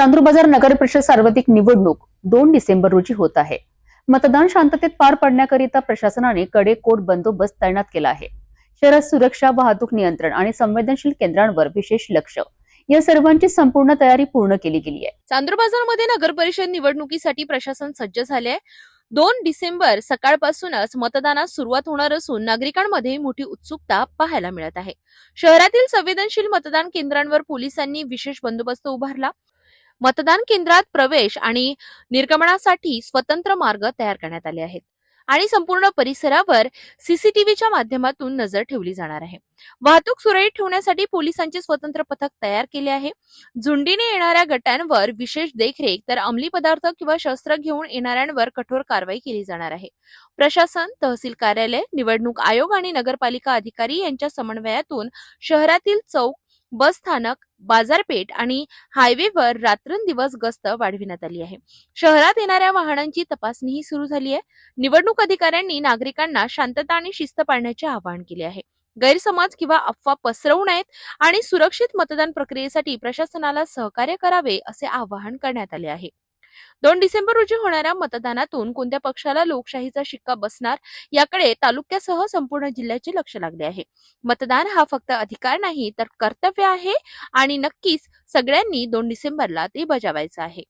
चांदूर बाजार नगर परिषद सार्वत्रिक निवडणूक दोन डिसेंबर रोजी होत आहे. मतदान शांततेत पार पडण्याकरिता प्रशासनाने कडेकोट बंदोबस्त तैनात केला आहे. शहरात सुरक्षा वाहतूक नियंत्रण आणि संवेदनशील केंद्रांवर विशेष लक्ष. या सर्वांची संपूर्ण तयारी पूर्ण केली गेली आहे. चांदूर बाजारमध्ये नगर परिषद निवडणुकीसाठी प्रशासन सज्ज झाले आहे. दोन डिसेंबर सकाळपासूनच मतदानास सुरुवात होणार असून नागरिकांमध्ये मोठी उत्सुकता पाहायला मिळत आहे. शहरातील संवेदनशील मतदान केंद्रांवर पोलिसांनी विशेष बंदोबस्त उभारला. मतदान केंद्रात प्रवेश आणि निर्गमनासाठी स्वतंत्र मार्ग तयार करण्यात आले आहेत. आणि संपूर्ण परिसरावर सीसीटीव्हीच्या माध्यमातून नजर ठेवली जाणार आहे. वाहतूक सुरळीत ठेवण्यासाठी पोलिसांचे स्वतंत्र पथक तयार केले आहे. झुंडीने येणाऱ्या गटांवर विशेष देखरेख तर अंमली पदार्थ किंवा शस्त्र घेऊन येणाऱ्यांवर कठोर कारवाई केली जाणार आहे. प्रशासन तहसील कार्यालय निवडणूक आयोग आणि नगरपालिका अधिकारी यांच्या समन्वयातून शहरातील चौक बस स्थानक बाजारपेठ आणि हायवेवर रात्रंदिवस गस्त वाढविण्यात आली आहे. शहरात येणाऱ्या वाहनांची तपासणीही सुरू झाली आहे. निवडणूक अधिकाऱ्यांनी नागरिकांना शांतता आणि शिस्त पाळण्याचे आवाहन केले आहे. गैरसमज किंवा अफवा पसरवू नयेत आणि सुरक्षित मतदान प्रक्रियेसाठी प्रशासनाला सहकार्य करावे असे आवाहन करण्यात आले आहे. दोन डिसेंबर रोजी होणाऱ्या मतदानातून कोणत्या पक्षाला लोकशाहीचा शिक्का बसणार याकडे तालुक्यासह संपूर्ण जिल्ह्याचे लक्ष लागले आहे. मतदान हा फक्त अधिकार नाही तर कर्तव्य आहे आणि नक्कीच सगळ्यांनी दोन डिसेंबरला ते बजावायचं आहे.